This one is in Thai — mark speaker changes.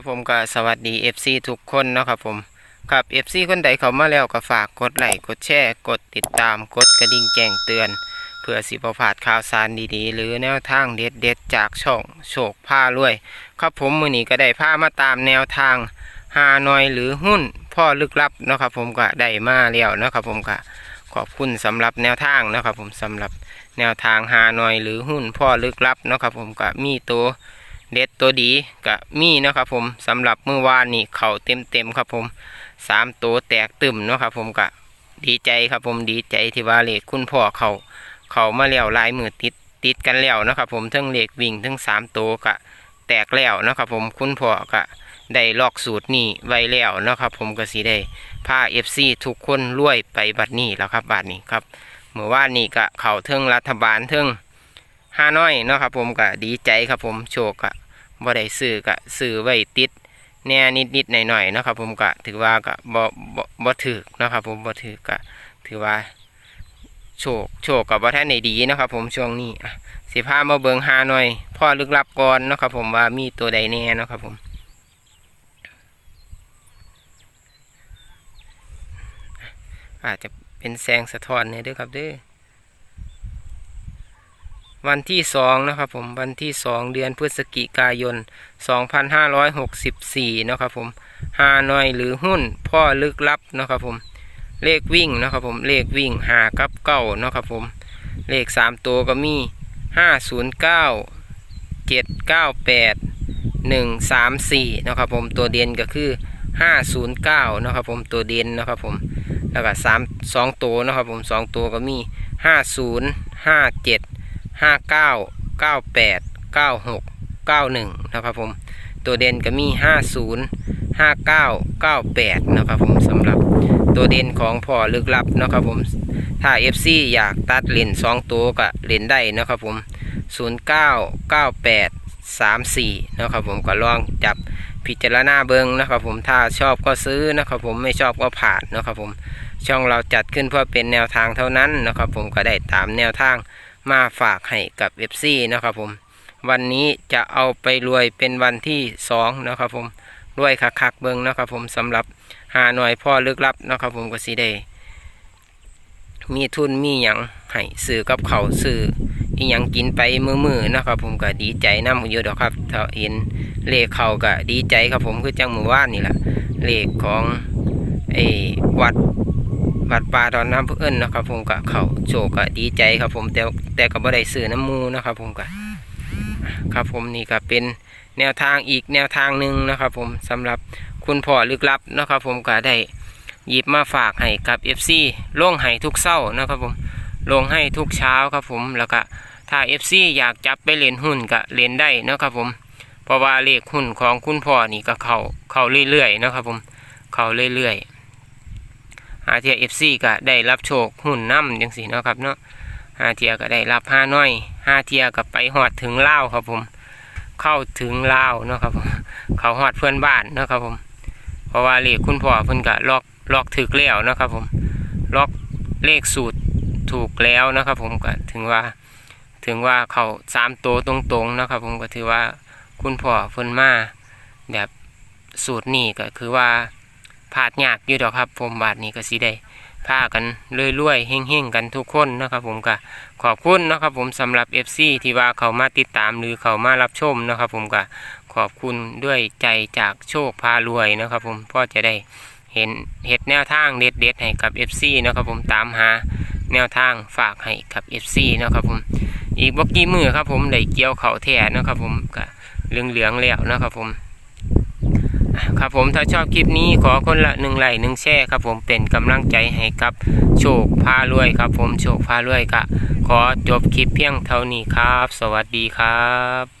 Speaker 1: ครับผมก็สวัสดี FC ทุกคนเนาะครับผมครับ FC คนใดเขามาแล้วก็ฝากกดไลค์กดแชร์กดติดตามกดกระดิ่งแจ้งเตือน เพื่อสิบพลาดข่าวสารดีๆ หรือแนวทางเด็ดๆจากช่องโชคผ้ารวย ครับผมมือนี้ก็ได้พามาตามแนวทางฮานอยหรือหุ้นพ่อลึกลับเนาะครับผมก็ได้มาแล้วเนาะครับผมก็ขอบคุณสำหรับแนวทางเนาะครับผมสำหรับแนวทางฮานอยหรือหุ้นพ่อลึกลับเนาะครับผมก็มีตัว เด็ดตัวดีก็มีนะครับผมสำหรับเมื่อวานนี่เข่าเต็มเต็มครับผมสามตัวแตกตึมเนาะครับผมก็ดีใจครับผมดีใจที่ว่าเลขคุณพ่อเขาเขามาแล้วลายมือติดติดกันแล้วนะครับผมทั้งเลขวิ่งทั้งสามตัวก็แตกแล้วนะครับผมคุณพ่อก็ได้ลอกสูตรนี่ไว้แล้วนะครับผมก็สิได้พาเอฟซีทุกคนรวยไปบัดนี้แล้วครับบัดนี้ครับเมื่อวานนี่ก็เข่าเทิงรัฐบาลเทิง ห้าน้อยเนาะครับผมก็ดีใจครับผมโชคก็บ่ได้ซื้อก็ซื้อไว้ติดแน่นิดๆหน่อยๆเนาะครับผมก็ถือว่าก็บ่บ่บ่ถือเนาะครับผมบ่ถือก็ถือว่า โชคโชคกับบ่ท่านได้ดีนะครับผมช่วงนี้สิพามาเบิ่งหาหน่อยพ่อลึกลับก่อนนะครับผมว่ามีตัวใดแน่นะครับผมอาจจะเป็นแสงสะท้อนเนี่ยด้อครับด้อ วันที่สองนะครับผมวันที่สองเดือนพฤศจิกายน 2564นะครับผมฮานอยหรือหุ้นพ่อลึกลับนะครับผมเลขวิ่งนะครับผมเลขวิ่งหากับเก้านะครับผมเลขสามตัวก็มี509 798 134นะครับผมตัวเด่นก็คือ509นะครับผมตัวเด่นนะครับผมแล้วก็สามสองตัวนะครับผมสองตัวก็มี50 57ห้าเห้าเก้าเก้าแปดเก้าหกเก้าหนึ่งนะครับผม ตัวเด่นก็มีห้าศูนย์ห้าเก้าเก้าแปดนะครับผมสำหรับตัวเด่นของพ่อลึกลับนะครับผม ถ้า FC อยากตัดเลนสองตัวก็เลนได้นะครับผมศูนย์เก้าเก้าแปดสามสี่นะครับผมก็ลองจับพิจารณาเบิงนะครับผมถ้าชอบก็ซื้อนะครับผมไม่ชอบก็ผ่านนะครับผมช่องเราจัดขึ้นเพื่อเป็นแนวทางเท่านั้นนะครับผมก็ได้ตามแนวทาง มาฝากให้กับ FC นะครับผม วันนี้จะเอาไปรวยเป็นวันที่สองนะครับผมรวยคักๆเบิงนะครับผมสำหรับหาหน่อยพ่อลึกลับนะครับผมก็สิได้มีทุนมีหยังให้ซื้อกับเขาวซื้ออีหยังกินไปมือมือนะครับผมก็ดีใจน้ำอยู่ดอกครับถ้าเห็นเลขเขาก็ดีใจครับผมคือจังมือว่านนี่แหละเลขของไอ้วัด วัดป่าตอนน้ำเพื่อนนะครับ ผมก็เขาโชคก็ดีใจครับ ผมแต่แต่ก็บ่ได้ซื้อน้ำมูนะครับ ผมก็ครับผมนี่ก็เป็นแนวทางอีกแนวทางหนึ่งนะครับ ผมสำหรับคุณพ่อลึกลับนะครับ ผมก็ได้หยิบมาฝากให้กับ FC ลงให้ทุกเศร้านะครับ ผมลงให้ทุกเช้าครับ ผมแล้วก็ถ้า FC อยากจับไปเล่นหุ้นก็เล่นได้นะครับผมเพราะว่าเลขหุ้นของคุณพ่อนี่ก็เข้าเข้าเรื่อยๆนะครับ ผมเข้าเรื่อยๆาเทียเอฟซีก็ได้รับโชคหุ่นน้ำจังสีเนาะครับเนาะหาเทียก็ได้รับห้าน้อยห้าเทียก็ไปหอดถึงเล่าครับผม เข้าถึงเล่าเนาะครับผมเขาหอดเพื่อนบ้านเนาะครับผม เพราะว่าเลขคุณพ่อเพิ่นก็ล็อกล็อกถึกแล้วเนาะครับผมล็อกเลขสูตรถูกแล้วนะครับผมก็ถึงว่าถึงว่าเขาสามตัวตรงๆนะครับผมก็ถือว่าคุณพ่อเพิ่นมาแบบสูตรนี่ก็คือว่า พลาดยากอยู่ดอกครับ ผมบาทนี้ก็สิได้พากันเรื่อยๆเฮงๆกันทุกคนนะครับผมก็ขอบคุณนะครับผมสำหรับ FC ที่ว่าเขามาติดตามหรือเขามารับชมนะครับผมก็ขอบคุณด้วยใจจากโชคพารวยนะครับผมเพราะจะได้เห็นเห็ดแนวทางเด็ดๆให้กับ FC นะครับผมตามหาแนวทางฝากให้กับ FC นะครับผมอีกบกี่มือครับผมได้เกี่ยวเขาแท้นะครับผมก็เหลืองๆแล้วนะครับผม ครับผมถ้าชอบคลิปนี้ขอคนละหนึ่งไลค์หนึ่งแชร์ครับผมเป็นกำลังใจให้กับโชคพารวยครับผมโชคพารวยก็ขอจบคลิปเพียงเท่านี้ครับ สวัสดีครับ